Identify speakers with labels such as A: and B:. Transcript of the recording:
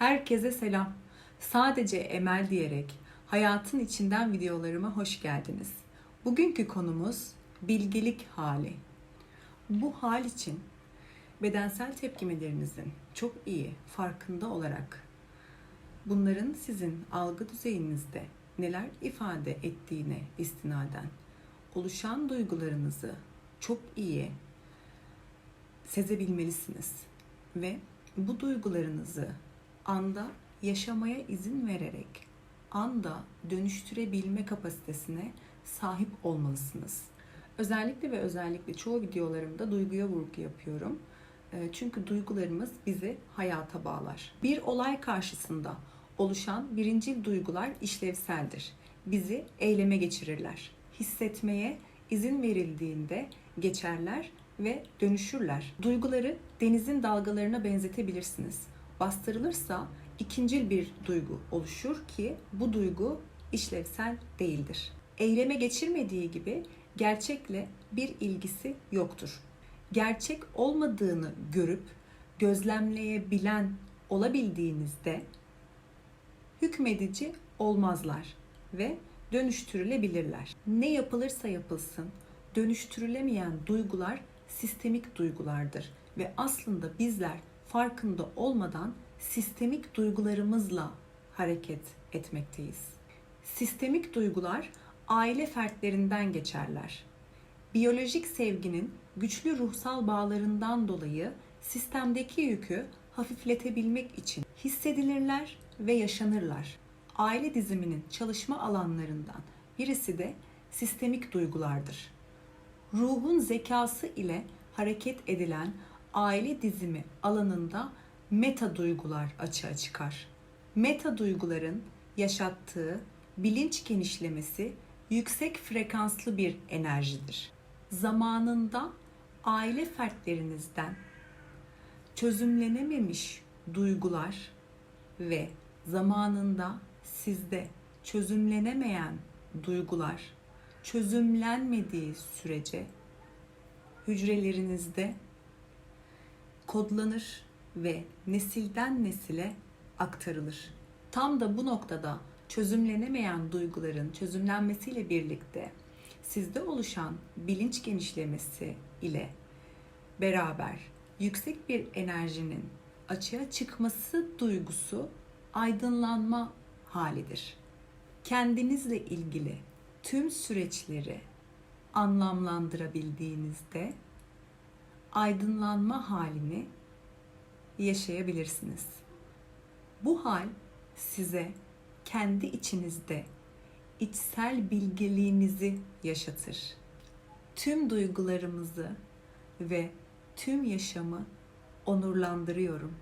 A: Herkese selam. Sadece Emel diyerek hayatın içinden videolarıma hoş geldiniz. Bugünkü konumuz bilgelik hali. Bu hal için bedensel tepkimelerinizin çok iyi farkında olarak bunların sizin algı düzeyinizde neler ifade ettiğine istinaden oluşan duygularınızı çok iyi sezebilmelisiniz ve bu duygularınızı anda yaşamaya izin vererek anda dönüştürebilme kapasitesine sahip olmalısınız. Özellikle ve özellikle çoğu videolarımda duyguya vurgu yapıyorum. E, Çünkü duygularımız bizi hayata bağlar. Bir olay karşısında oluşan birincil duygular işlevseldir. Bizi eyleme geçirirler. Hissetmeye izin verildiğinde geçerler ve dönüşürler. Duyguları denizin dalgalarına benzetebilirsiniz. Bastırılırsa ikincil bir duygu oluşur ki bu duygu işlevsel değildir. Eyleme geçirmediği gibi gerçekle bir ilgisi yoktur. Gerçek olmadığını görüp gözlemleyebilen olabildiğinizde hükmedici olmazlar ve dönüştürülebilirler. Ne yapılırsa yapılsın dönüştürülemeyen duygular sistemik duygulardır ve aslında bizler farkında olmadan sistemik duygularımızla hareket etmekteyiz. Sistemik duygular aile fertlerinden geçerler. Biyolojik sevginin güçlü ruhsal bağlarından dolayı sistemdeki yükü hafifletebilmek için hissedilirler ve yaşanırlar. Aile diziminin çalışma alanlarından birisi de sistemik duygulardır. Ruhun zekası ile hareket edilen aile dizimi alanında meta duygular açığa çıkar. Meta duyguların yaşattığı bilinç genişlemesi yüksek frekanslı bir enerjidir. Zamanında aile fertlerinizden çözümlenememiş duygular ve zamanında sizde çözümlenemeyen duygular çözümlenmediği sürece hücrelerinizde kodlanır ve nesilden nesile aktarılır. Tam da bu noktada çözümlenemeyen duyguların çözümlenmesiyle birlikte sizde oluşan bilinç genişlemesi ile beraber yüksek bir enerjinin açığa çıkması duygusu aydınlanma halidir. Kendinizle ilgili tüm süreçleri anlamlandırabildiğinizde aydınlanma halini yaşayabilirsiniz. Bu hal size kendi içinizde içsel bilgeliğinizi yaşatır. Tüm duygularımızı ve tüm yaşamı onurlandırıyorum.